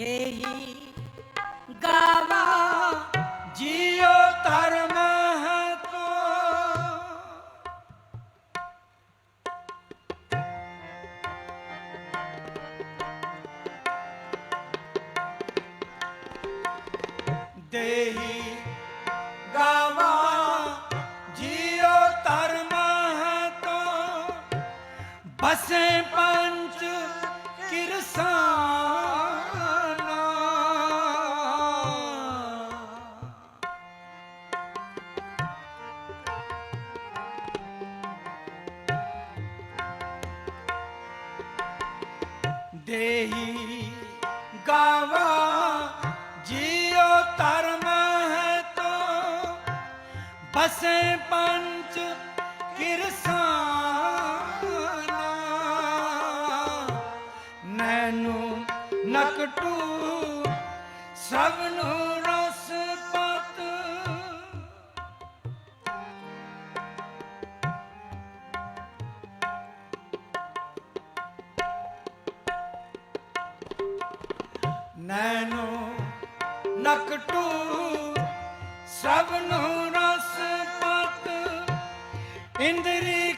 ਦੇਹੀ ਗਾਵਾ ਜਿਉ ਧਰਮ ਹੈ ਤੋ ਦੇਹੀ ਗਾਵਾ ਜਿਉ ਧਰਮ ਹੈ ਤੋ ਬਸੇ ਪੰਚ ਦੇਹੀ ਗਾਵਾ ਜਿਉ ਧਰਮ ਹੈ ਤੋ ਬਸੇ ਪੰਚ ਨਕਟੂ ਸਭ ਨੂੰ ਰਸ ਪਤ ਇੰਦਰੀ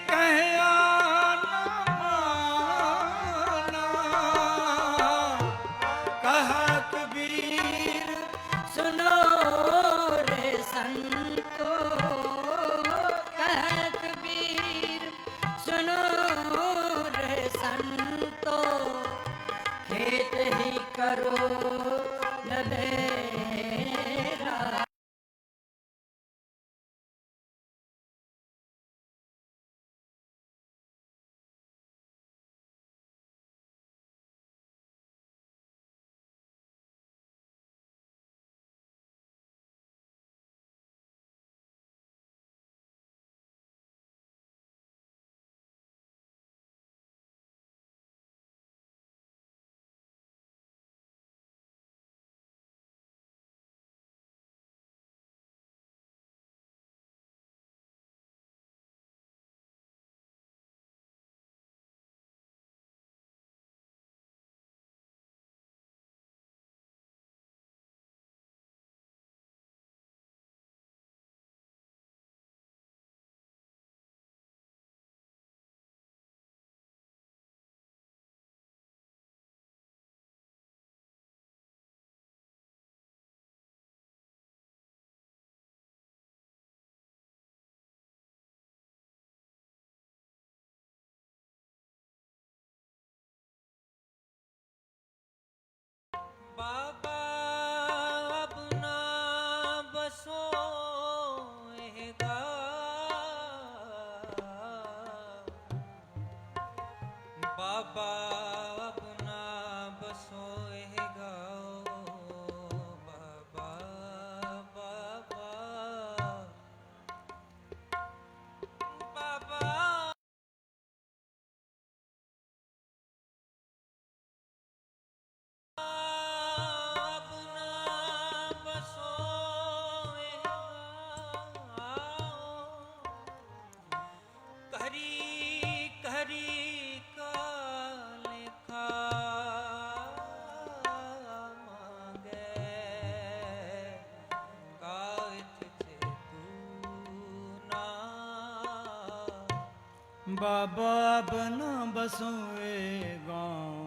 ਬਾਬਾ ਬਨਾ ਬਸੋਏ ਗਾਉ।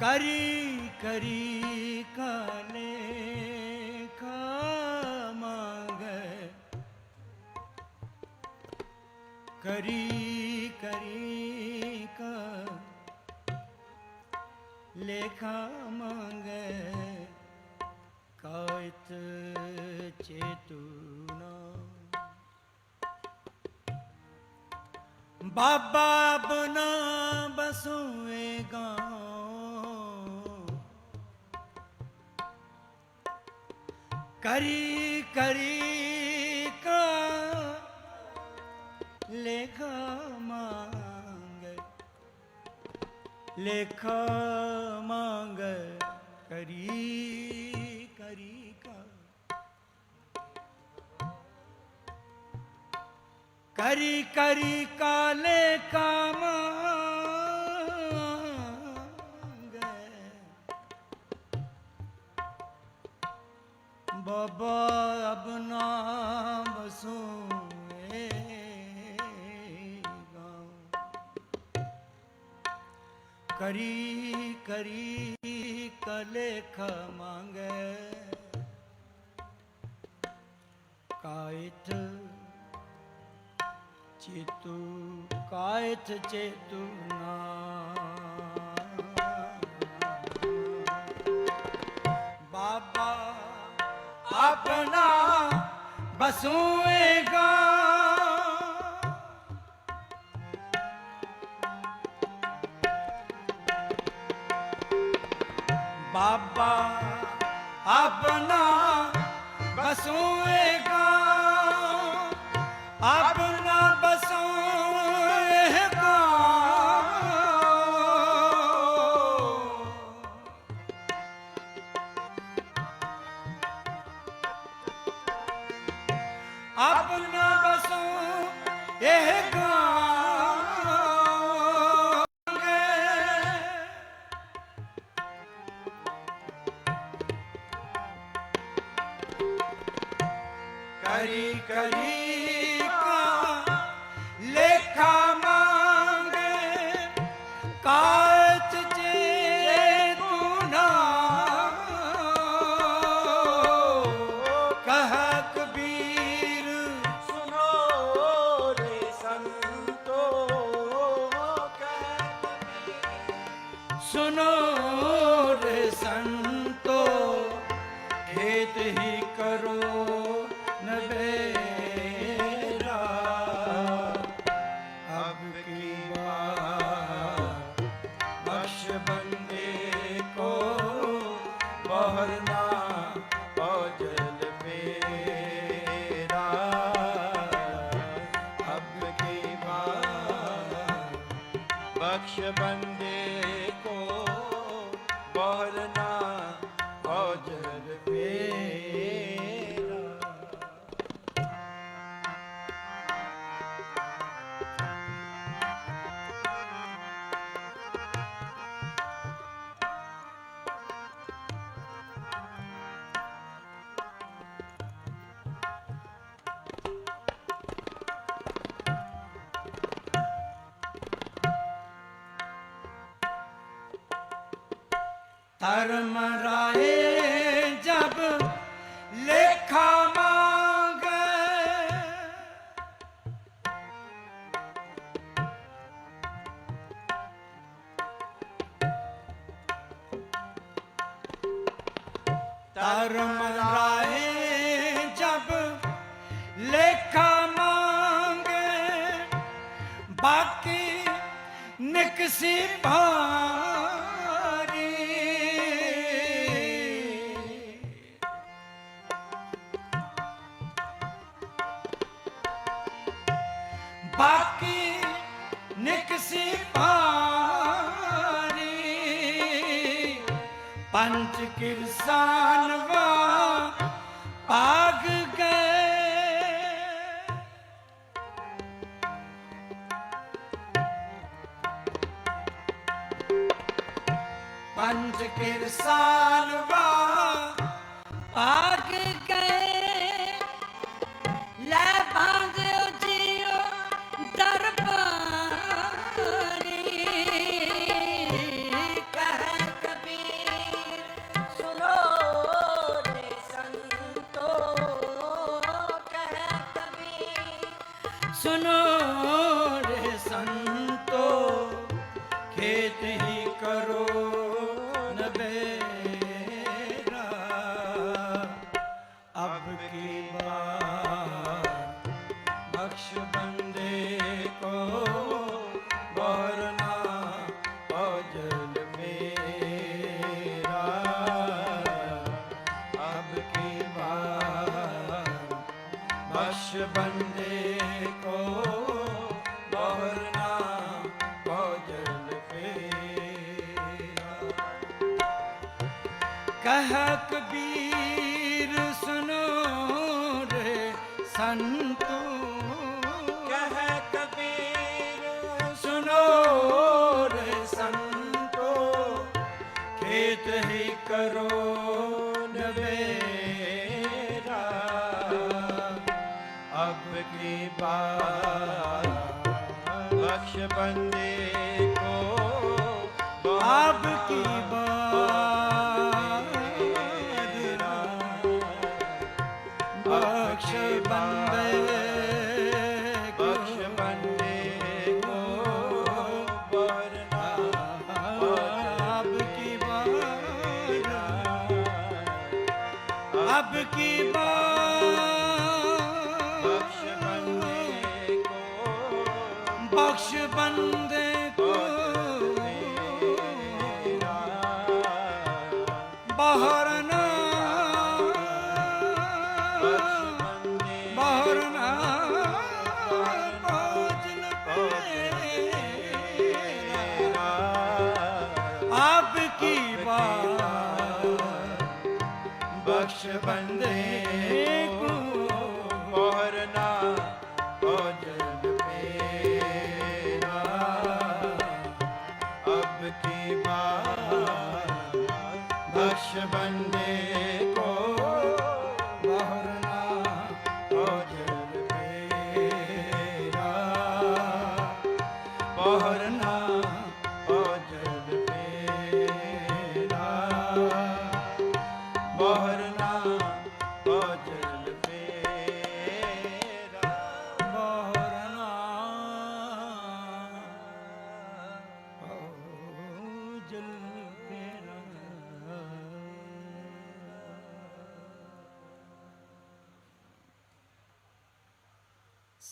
ਕਰੀ ਕਰੀ ਕਾਲੇ ਖਾ ਮੰਗੇ। ਕਰੀ ਕਰੀ ਕਾ ਲੇਖਾ ਮੰਗੇ। ਕਾਇਤ ਚੇਤੂਨਾ ਬਾਬਾ ਬਨਾ ਬਸੋਏਗਾ ਕਰੀ ਕਰੀ ਕਾ ਲੇਖਾ ਮੰਗ। ਲੇਖਾ ਮੰਗ ਕਰੀ ਕਰੀ। करी करी काले काम बाबा अब ना बसू करी करी कले ख मांगे कायत ਚੇਤੂ ਕਾਇਤ ਚੇਤੂ ਨਾ ਬਾਬਾ ਆਪਣਾ ਬਸੂਏਗਾ। ਬਾਬਾ ਆਪਣਾ ਬਸੂਏਗਾ। ਆਪਣਾ ਬਸੂਏਗਾ ਆਪਣਾ ਬਸੂ ਇਹ ਧਰਮ ਰਾਏ ਪੰਜ ਕਿਰਸਾਨਵਾ ਭਾਗ ਗਏ। ਪੰਜ ਕਿਰਸਾਨਵਾ ਭਾਗ ਗਏ। ਲੈ ਬਾਂਧਿਓ ਕਹ ਸੁਨੋ ਰੇ ਸੰਤੋ। ਕਹ ਕਬੀਰ ਸੁਨੋ ਰੇ ਸੰਤੋ। ਖੇਤ ਕਰੋ ਨਵੇਰਾ। ਅਬ ਕੀ ਬਾਤ ਬਖਸ਼ ਬੰਦੇ ਕੋ। ਅਬ ਕੀ ਬਾਤ ਕੀ ਬਾ Bande.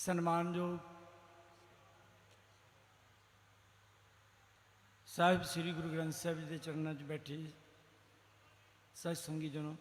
ਸਨਮਾਨਯੋਗ ਸਾਹਿਬ ਸ੍ਰੀ ਗੁਰੂ ਗ੍ਰੰਥ ਸਾਹਿਬ ਜੀ ਦੇ ਚਰਨਾਂ 'ਚ ਬੈਠੇ ਸਤ ਸੰਗੀ ਜਨੋ।